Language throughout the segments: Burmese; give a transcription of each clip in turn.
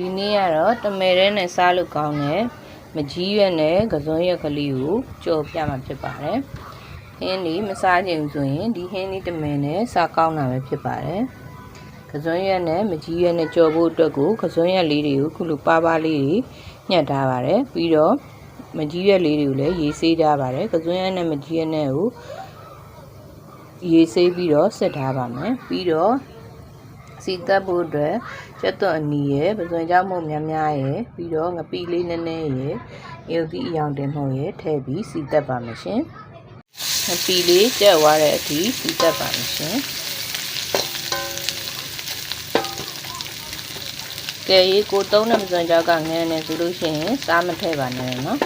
ဒီနေ့ကတော့တမယ်ရဲနဲ့စားလို့ကောင်းတဲ့မကြီးရွက်နဲ့ကစွန်းရွက်ကလေးကိုကြော်ပြမှာဖြစ်ပါတယ်ဟင်းဒီမစားချင်ဘူးဆိုရင်ဒီဟင်းဒီတမယ်နဲ့စားကောင်းတာပဲဖြစ်ပါတယ်ကစွန်းရွက်နဲ့မကြီးရွက်နဲ့ကြော်ဖို့အတွက်ကိုကစွန်းရွက်လေးတွေကိုခုလိုပါးပါးလေးတွေညှက်ထားပါတယ်ပြီးတော့မကြီးရွက်လေးတွေကိုလည်းရေးဆေးထားပါတယ်ကစွန်းရွက်နဲ့မကြီးရွက်နဲ့ကိုရေးဆေးပြီးတော့ဆက်ထားပါမယ်ပြီးတော့ စီတက်ဖို့အတွက်ကျက်သွန်အနီရယ်ပစွန်ကြောင့်မို့များများရယ်ပြီးတော့ငပိလေးနည်းနည်းရယ်ရုပ်သီးအယောင်တင်မှုရယ်ထည့်ပြီးစီတက်ပါမယ်ရှင်ငပိလေးကျက်သွားတဲ့အထိစီတက်ပါမယ်ရှင်ကဲရေကိုသုံးတဲ့ပစွန်ကြောက်ကငန်းနေဆိုလို့ရှိရင်စားမထည့်ပါနဲ့နော်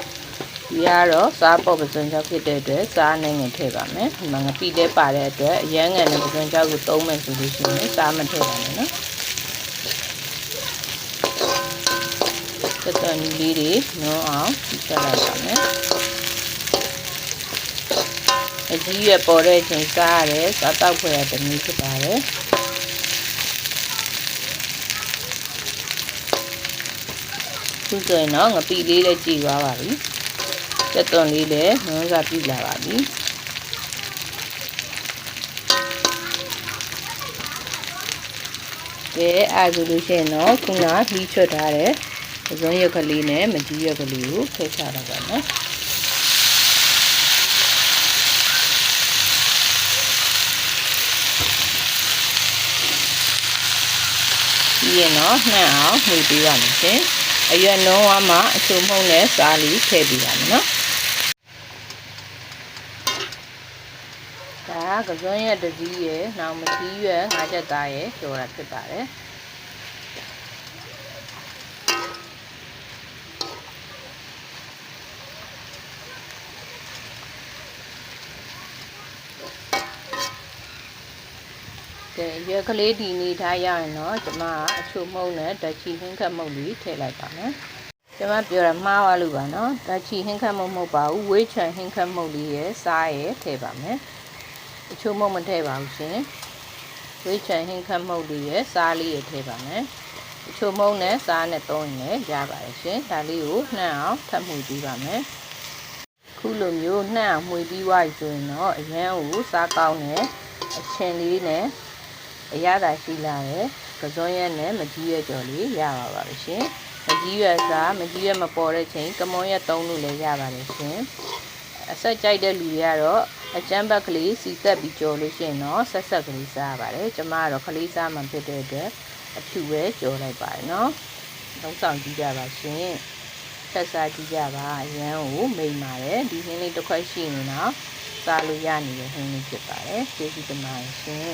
ဒီကတော့စားပေါ့ပစွန်ကြောက်ဖြစ်တဲ့အတွက်စားနေငယ်ထည့်ပါမယ်ဒီမှာငပိလေးပါတဲ့အတွက်အရန်ငန်တဲ့ပစွန်ကြောက်ကိုသုံးမယ်ဆိုလို့ရှိရင်စားမထည့်ပါနဲ့နော်တက်တန်လေးတွေနုံအောင်ဆက်လိုက်ပါမယ်အကြီးရပေါ်တဲ့အချိန်စားရတယ်စားတော့ခွဲရတနည်းဖြစ်ပါတယ်သူဆိုရင်တော့ငပိလေးလည်းကြည်သွားပါပြီ တက်သွန်လေးလည်းနုံးစားပြလာပါပြီကဲအဲဆိုလို့ရှိရင်တော့ခုနလှီးချွတ်ထားတဲ့ပဇွန်ရွက်ကလေးနဲ့မကြီးရွက်ကလေးကိုဖဲချတော့ပါနော်ပြီးရင်တော့နှံ့အောင်နှိပ်ပေးပါမယ်ရှင်အရွက်နှုံးဝါမှအချုံမှုန့်နဲ့စားလီထည့်ပေးပါမယ်နော် ကကစွန်းရွက်တစ်စီးရယ်နောက်မကြီးရွက်ငါးချက်သားရယ်ပြောတာဖြစ်ပါတယ်ကဲရွက်ကလေးဒီနေထားရရင်တော့ကျမအချိုမှုန့်နဲ့ဓာတ်ချီဟင်းခတ်မှုန့်လေးထည့်လိုက်ပါမယ်ကျမပြောတာမှားသွားလို့ပါနော်ဓာတ်ချီဟင်းခတ်မှုန့်မဟုတ်ပါဘူးဝေးချံဟင်းခတ်မှုန့်လေးရဲ့စားရဲ့ထည့်ပါမယ် အချိုမှုန့်မထည့်ပါဘူးရှင်ဝေးချံဟင်းခတ်မှုန့်လေးရဲ့စားလေးရဲ့ထည့်ပါမယ်အချိုမှုန့်နဲ့စားနဲ့သုံးရင်လည်းရပါတယ်ရှင်ဒါလေးကိုနှံ့အောင်ထပ်မှုပြီးပါမယ်ခုလိုမျိုးနှံ့အောင်မှုပြီးွားပြီဆိုရင်တော့အရန်ကိုစားကောင်းတဲ့အချင်းလေးနဲ့အရသာရှိလာတဲ့ကစွန်းရက်နဲ့မကြီးရွက်ကြော်လေးရပါပါလို့ရှင်မကြီးရွက်စားမကြီးရွက်မပေါ်တဲ့ချိန်ကမွန်ရက်သုံးလို့လည်းရပါတယ်ရှင်အဆက်ကြိုက်တဲ့လူတွေကတော့ အကျန်းဘက်ကလေးစီသက်ပြီးကြော်လို့ရှိရင်တော့ဆက်ဆက်ကလေးစားပါတယ်ကျမကတော့ခလေးစားမှဖြစ်တဲ့အတွက်အဖြူပဲကြော်လိုက်ပါတယ်နော်လုံးဆောင်ကြည့်ကြပါရှင်ဆက်စားကြည့်ကြပါအရန်ကိုမိန်ပါတယ်ဒီဟင်းလေးတစ်ခွက်ရှိနေတော့စားလို့ရနေတဲ့ဟင်းလေးဖြစ်ပါတယ်ကျေးဇူးတင်ပါတယ်ရှင်